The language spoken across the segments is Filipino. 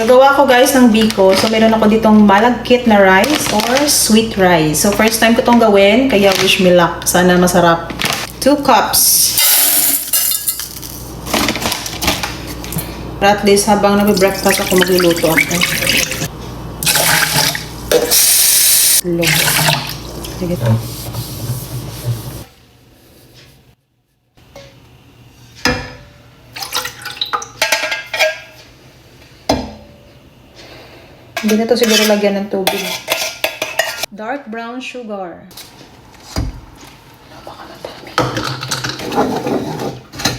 Nagawa ko guys ng biko. So, meron ako ditong malagkit na rice or sweet rice. So, first time ko itong gawin, kaya wish me luck. Sana masarap. 2 cups. At least habang nag-breakfast ako, magluluto ako. Log. Sige Hindi na to siguro lagyan ng tubig. Dark brown sugar.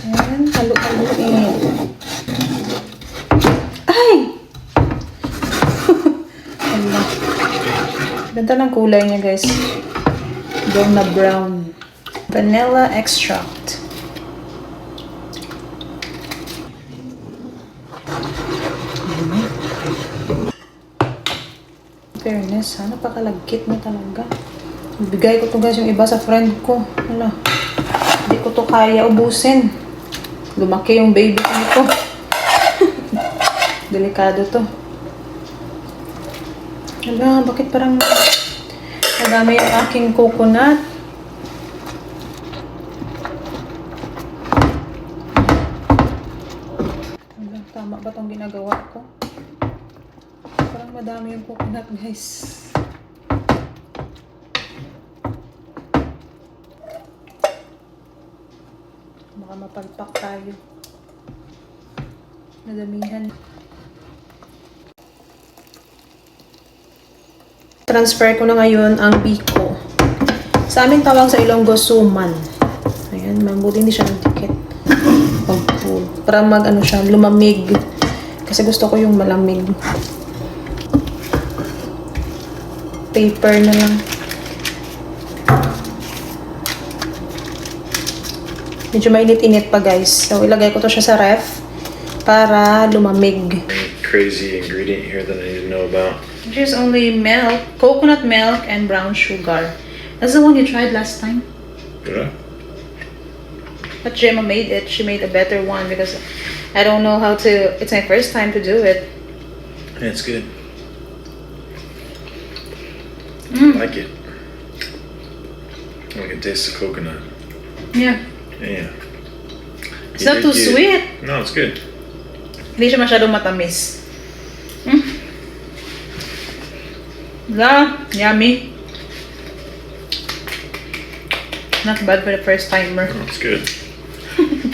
Ayan, halo-haloin. Ay! Ala. Ganda ng kulay niya, guys. Brown na brown. Vanilla extract. Fairness, ha? Napakalagkit mo talaga. Bigay ko to guys yung iba sa friend ko. Wala. Hindi ko to kaya ubusin. Lumaki yung baby ko nito. Delikado to. Hala, bakit parang madami yung aking coconut? Hala, tama ba tong ginagawa ko? Parang madami yung coconut, guys. Baka mapalpak tayo. Nadamihan. Transfer ko na ngayon ang biko. Sa amin tawag sa Ilonggo suman. Ayan, mabuti hindi siya nagdikit. Para mag ano siya, lumamig. Kasi gusto ko yung malamig. Paper na lang. Medyo mainit-init pa guys. So ilagay ko to siya sa ref para lumamig. crazy ingredient here that I need to know about. There's only milk, coconut milk, and brown sugar. That's the one you tried last time. I? But Gemma made it. She made a better one because I don't know how to. It's my first time to do it. Yeah, it's good. Mm. I like it. I can taste the coconut. Yeah. Yeah. It's not too sweet. No, it's good. Hindi siya masyadong matamis. Mm. Yeah, yummy. Not bad for the first timer. It's good.